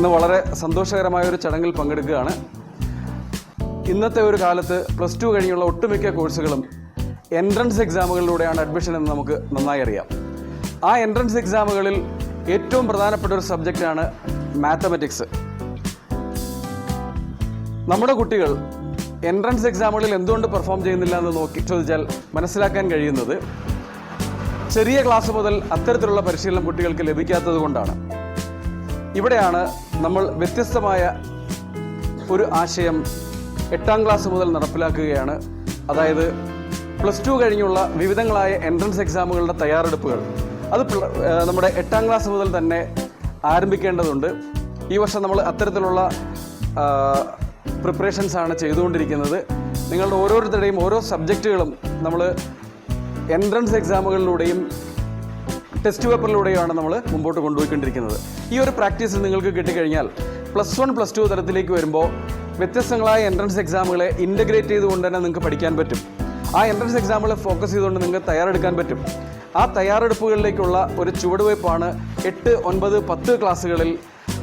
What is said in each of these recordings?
ഇന്ന് വളരെ സന്തോഷകരമായ ഒരു ചടങ്ങിൽ പങ്കെടുക്കുകയാണ്. ഇന്നത്തെ ഒരു കാലത്ത് പ്ലസ് ടു കഴിഞ്ഞുള്ള ഒട്ടുമിക്ക കോഴ്സുകളും എൻട്രൻസ് എക്സാമുകളിലൂടെയാണ് അഡ്മിഷൻ എന്ന് നമുക്ക് നന്നായി അറിയാം. ആ എൻട്രൻസ് എക്സാമുകളിൽ ഏറ്റവും പ്രധാനപ്പെട്ട ഒരു സബ്ജക്റ്റാണ് മാത്തമെറ്റിക്സ് നമ്മുടെ കുട്ടികൾ എൻട്രൻസ് എക്സാമുകളിൽ എന്തുകൊണ്ട് പെർഫോം ചെയ്യുന്നില്ല എന്ന് നോക്കി ചോദിച്ചാൽ മനസ്സിലാക്കാൻ കഴിയുന്നത് ചെറിയ ക്ലാസ് മുതൽ അത്തരത്തിലുള്ള പരിശീലനം കുട്ടികൾക്ക് ലഭിക്കാത്തത് കൊണ്ടാണ്. ഇവിടെയാണ് നമ്മൾ വ്യത്യസ്തമായ ഒരു ആശയം എട്ടാം ക്ലാസ് മുതൽ നടപ്പിലാക്കുകയാണ്. അതായത് പ്ലസ് ടു കഴിഞ്ഞുള്ള വിവിധങ്ങളായ എൻട്രൻസ് എക്സാമുകളുടെ തയ്യാറെടുപ്പുകൾ. അത് നമ്മുടെ എട്ടാം ക്ലാസ് മുതൽ തന്നെ ആരംഭിക്കേണ്ടതുണ്ട്. ഈ വർഷം നമ്മൾ അത്തരത്തിലുള്ള പ്രിപ്പറേഷൻസ് ആണ് ചെയ്തുകൊണ്ടിരിക്കുന്നത്. നിങ്ങളുടെ ഓരോരുത്തരുടെയും ഓരോ സബ്ജക്റ്റുകളും നമ്മൾ എൻട്രൻസ് എക്സാമുകളിലൂടെയും ടെസ്റ്റ് പേപ്പറിലൂടെയാണ് നമ്മൾ മുമ്പോട്ട് കൊണ്ടുപോയിക്കൊണ്ടിരിക്കുന്നത്. ഈ ഒരു പ്രാക്ടീസ് നിങ്ങൾക്ക് കിട്ടിക്കഴിഞ്ഞാൽ പ്ലസ് വൺ പ്ലസ് ടു തരത്തിലേക്ക് വരുമ്പോൾ വ്യത്യസ്തങ്ങളായ എൻട്രൻസ് എക്സാമുകളെ ഇന്റഗ്രേറ്റ് ചെയ്തുകൊണ്ട് തന്നെ നിങ്ങൾക്ക് പഠിക്കാൻ പറ്റും. ആ എൻട്രൻസ് എക്സാമുകളെ ഫോക്കസ് ചെയ്തുകൊണ്ട് നിങ്ങൾക്ക് തയ്യാറെടുക്കാൻ പറ്റും. ആ തയ്യാറെടുപ്പുകളിലേക്കുള്ള ഒരു ചുവടുവയ്പ്പാണ് എട്ട് ഒൻപത് പത്ത് ക്ലാസ്സുകളിൽ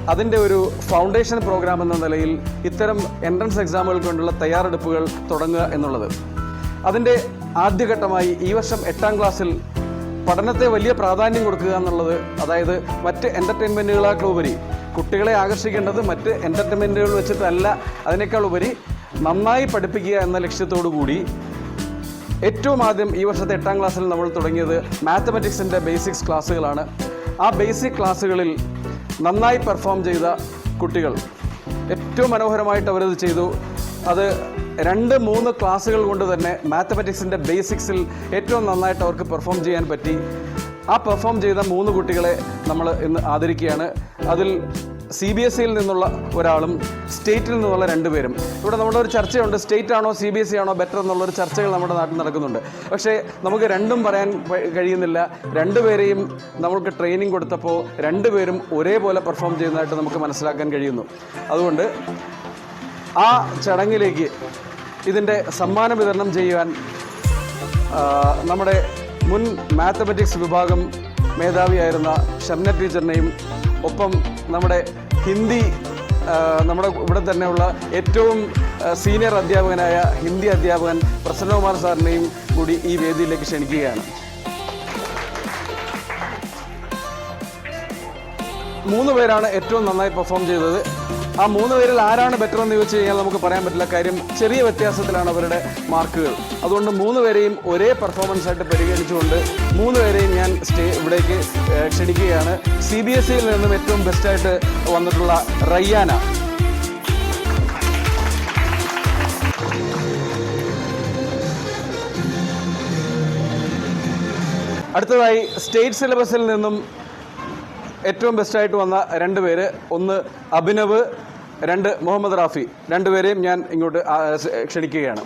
അതിന്റെ ഒരു ഫൗണ്ടേഷൻ പ്രോഗ്രാം എന്ന നിലയിൽ ഇത്തരം എൻട്രൻസ് എക്സാമുകൾക്ക് വേണ്ടിയുള്ള തയ്യാറെടുപ്പുകൾ തുടങ്ങുക എന്നുള്ളത്. അതിന്റെ ആദ്യഘട്ടമായി ഈ വർഷം എട്ടാം ക്ലാസ്സിൽ പഠനത്തെ വലിയ പ്രാധാന്യം കൊടുക്കുക എന്നുള്ളത് അതായത് മറ്റ് എന്റർടൈൻമെന്റുകളാക്കൾ ഉപരി കുട്ടികളെ ആകർഷിക്കേണ്ടത് മറ്റ് എന്റർടൈൻമെന്റുകൾ വെച്ചിട്ടല്ല അതിനേക്കാൾ ഉപരി നന്നായി പഠിപ്പിക്കുക എന്ന ലക്ഷ്യത്തോടു കൂടി ഏറ്റവും ആദ്യം ഈ വർഷത്തെ എട്ടാം ക്ലാസ്സിൽ നമ്മൾ തുടങ്ങിയത് മാത്തമെറ്റിക്സിന്റെ ബേസിക്സ് ക്ലാസ്സുകളാണ്. ആ ബേസിക് ക്ലാസ്സുകളിൽ നന്നായി പെർഫോം ചെയ്ത കുട്ടികൾ ഏറ്റവും മനോഹരമായിട്ട് അവരത് ചെയ്തു. അത് രണ്ട് മൂന്ന് ക്ലാസ്സുകൾ കൊണ്ട് തന്നെ മാത്തമെറ്റിക്സിന്റെ ബേസിക്സിൽ ഏറ്റവും നന്നായിട്ട് അവർക്ക് പെർഫോം ചെയ്യാൻ പറ്റി. ആ പെർഫോം ചെയ്ത മൂന്ന് കുട്ടികളെ നമ്മൾ ഇന്ന് ആദരിക്കുകയാണ്. അതിൽ സി ബി എസ് സിയിൽ നിന്നുള്ള ഒരാളും സ്റ്റേറ്റിൽ നിന്നുള്ള രണ്ടുപേരും. ഇവിടെ നമ്മുടെ ഒരു ചർച്ചയുണ്ട് സ്റ്റേറ്റ് ആണോ സി ബി എസ് സി ആണോ ബെറ്റർ എന്നുള്ളൊരു ചർച്ചകൾ നമ്മുടെ നാട്ടിൽ നടക്കുന്നുണ്ട്. പക്ഷേ നമുക്ക് രണ്ടും പറയാൻ കഴിയുന്നില്ല. രണ്ടുപേരെയും നമുക്ക് ട്രെയിനിങ് കൊടുത്തപ്പോൾ രണ്ടുപേരും ഒരേപോലെ പെർഫോം ചെയ്യുന്നതായിട്ട് നമുക്ക് മനസ്സിലാക്കാൻ കഴിയുന്നു. അതുകൊണ്ട് ആ ചടങ്ങിലേക്ക് ഇതിന്റെ സമ്മാനം വിതരണം ചെയ്യുവാൻ നമ്മുടെ മുൻ മാത്തമെറ്റിക്സ് വിഭാഗം മേധാവിയായിരുന്ന ഷംന ടീച്ചറിനെയും ഒപ്പം നമ്മുടെ ഹിന്ദി നമ്മുടെ ഇവിടെ തന്നെയുള്ള ഏറ്റവും സീനിയർ അധ്യാപകനായ ഹിന്ദി അധ്യാപകൻ പ്രസന്നകുമാർ സാറിനെയും കൂടി ഈ വേദിയിലേക്ക് ക്ഷണിക്കുകയാണ്. മൂന്ന് പേരാണ് ഏറ്റവും നന്നായി പെർഫോം ചെയ്തത്. ആ മൂന്ന് പേരിൽ ആരാണ് ബെറ്റർ എന്ന് ചോദിച്ചു കഴിഞ്ഞാൽ നമുക്ക് പറയാൻ പറ്റില്ല. കാര്യം ചെറിയ വ്യത്യാസത്തിലാണ് അവരുടെ മാർക്കുകൾ. അതുകൊണ്ട് മൂന്ന് പേരെയും ഒരേ പെർഫോമൻസ് ആയിട്ട് പരിഗണിച്ചുകൊണ്ട് മൂന്ന് പേരെയും ഞാൻ സ്റ്റേ ഇവിടേക്ക് ക്ഷണിക്കുകയാണ്. സി ബി എസ് സിയിൽ നിന്നും ഏറ്റവും ബെസ്റ്റായിട്ട് വന്നിട്ടുള്ള റയ്യാന. അടുത്തതായി സ്റ്റേറ്റ് സിലബസിൽ നിന്നും ഏറ്റവും ബെസ്റ്റായിട്ട് വന്ന രണ്ട് പേര്. ഒന്ന് അഭിനവ് രണ്ട് മുഹമ്മദ് റാഫി. രണ്ടുപേരെയും ഞാൻ ഇങ്ങോട്ട് ക്ഷണിക്കുകയാണ്.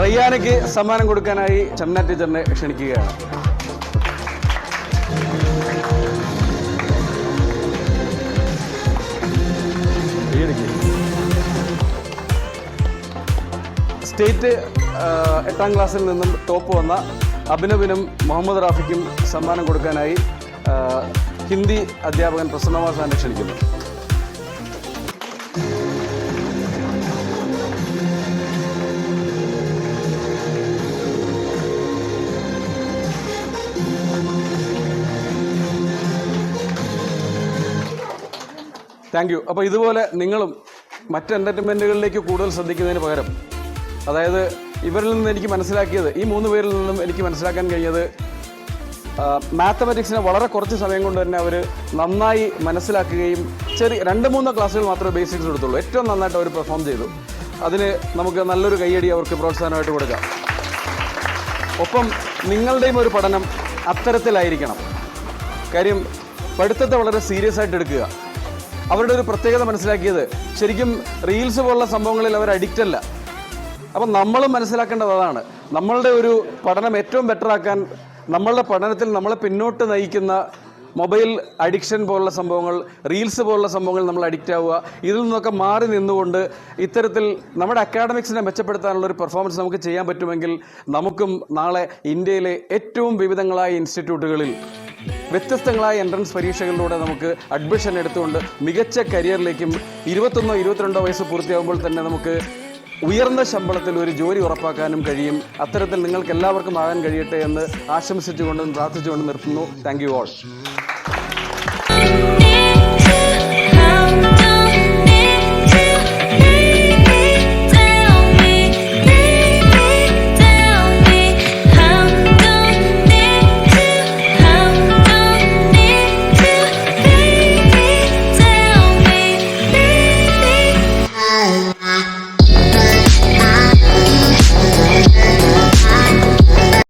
റയ്യാനയ്ക്ക് സമ്മാനം കൊടുക്കാനായി ചമ്മന ടീച്ചറിനെ ക്ഷണിക്കുകയാണ്. കൈയടിക്ക്. സ്റ്റേറ്റ് എട്ടാം ക്ലാസ്സിൽ നിന്നും ടോപ്പ് വന്ന അഭിനവിനും മുഹമ്മദ് റാഫിക്കും സമ്മാനം കൊടുക്കാനായി ഹിന്ദി അധ്യാപകൻ പ്രസന്നകുമാർ സാറിനെ ക്ഷണിക്കുന്നു. താങ്ക് യു അപ്പോൾ ഇതുപോലെ നിങ്ങളും മറ്റ് എന്റർടൈൻമെന്റുകളിലേക്ക് കൂടുതൽ ശ്രദ്ധിക്കുന്നതിന് പകരം അതായത് ഇവരിൽ നിന്ന് എനിക്ക് മനസ്സിലാക്കിയത് ഈ മൂന്ന് പേരിൽ നിന്നും എനിക്ക് മനസ്സിലാക്കാൻ കഴിഞ്ഞത് മാത്തമാറ്റിക്സിനെ വളരെ കുറച്ച് സമയം കൊണ്ട് തന്നെ അവർ നന്നായി മനസ്സിലാക്കുകയും ചെറിയ രണ്ട് മൂന്ന് ക്ലാസ്സുകൾ മാത്രമേ ബേസിക്സ് എടുത്തുള്ളൂ. ഏറ്റവും നന്നായിട്ട് അവർ പെർഫോം ചെയ്തു. അതിന് നമുക്ക് നല്ലൊരു കൈയടി അവർക്ക് പ്രോത്സാഹനമായിട്ട് കൊടുക്കാം. ഒപ്പം നിങ്ങളുടെയും ഒരു പഠനം അത്തരത്തിലായിരിക്കണം. കാര്യം പഠിത്തത്തെ വളരെ സീരിയസ് ആയിട്ട് എടുക്കുക. അവരുടെ ഒരു പ്രത്യേകത മനസ്സിലാക്കിയത് ശരിക്കും റീൽസ് പോലുള്ള സംഭവങ്ങളിൽ അവർ അഡിക്റ്റ് അല്ല. അപ്പം നമ്മൾ മനസ്സിലാക്കേണ്ടത് അതാണ്. നമ്മളുടെ ഒരു പഠനം ഏറ്റവും ബെറ്റർ ആക്കാൻ നമ്മളുടെ പഠനത്തിൽ നമ്മളെ പിന്നോട്ട് നയിക്കുന്ന മൊബൈൽ അഡിക്ഷൻ പോലുള്ള സംഭവങ്ങൾ റീൽസ് പോലുള്ള സംഭവങ്ങൾ നമ്മൾ അഡിക്റ്റ് ആവുക ഇതിൽ നിന്നൊക്കെ മാറി നിന്നുകൊണ്ട് ഇത്തരത്തിൽ നമ്മുടെ അക്കാഡമിക്സിനെ മെച്ചപ്പെടുത്താനുള്ള ഒരു പെർഫോമൻസ് നമുക്ക് ചെയ്യാൻ പറ്റുമെങ്കിൽ നമുക്കും നാളെ ഇന്ത്യയിലെ ഏറ്റവും വിവിധങ്ങളായ ഇൻസ്റ്റിറ്റ്യൂട്ടുകളിൽ വ്യത്യസ്തങ്ങളായ എൻട്രൻസ് പരീക്ഷകളിലൂടെ നമുക്ക് അഡ്മിഷൻ എടുത്തുകൊണ്ട് മികച്ച കരിയറിലേക്കും ഇരുപത്തൊന്നോ ഇരുപത്തിരണ്ടോ വയസ്സ് പൂർത്തിയാകുമ്പോൾ തന്നെ നമുക്ക് ഉയർന്ന ശമ്പളത്തിൽ ഒരു ജോലി ഉറപ്പാക്കാനും കഴിയും. അത്തരത്തിൽ നിങ്ങൾക്ക് എല്ലാവർക്കും ആകാൻ കഴിയട്ടെ എന്ന് ആശംസിച്ചുകൊണ്ടും പ്രാർത്ഥിച്ചുകൊണ്ടും നിർത്തുന്നു. Thank you all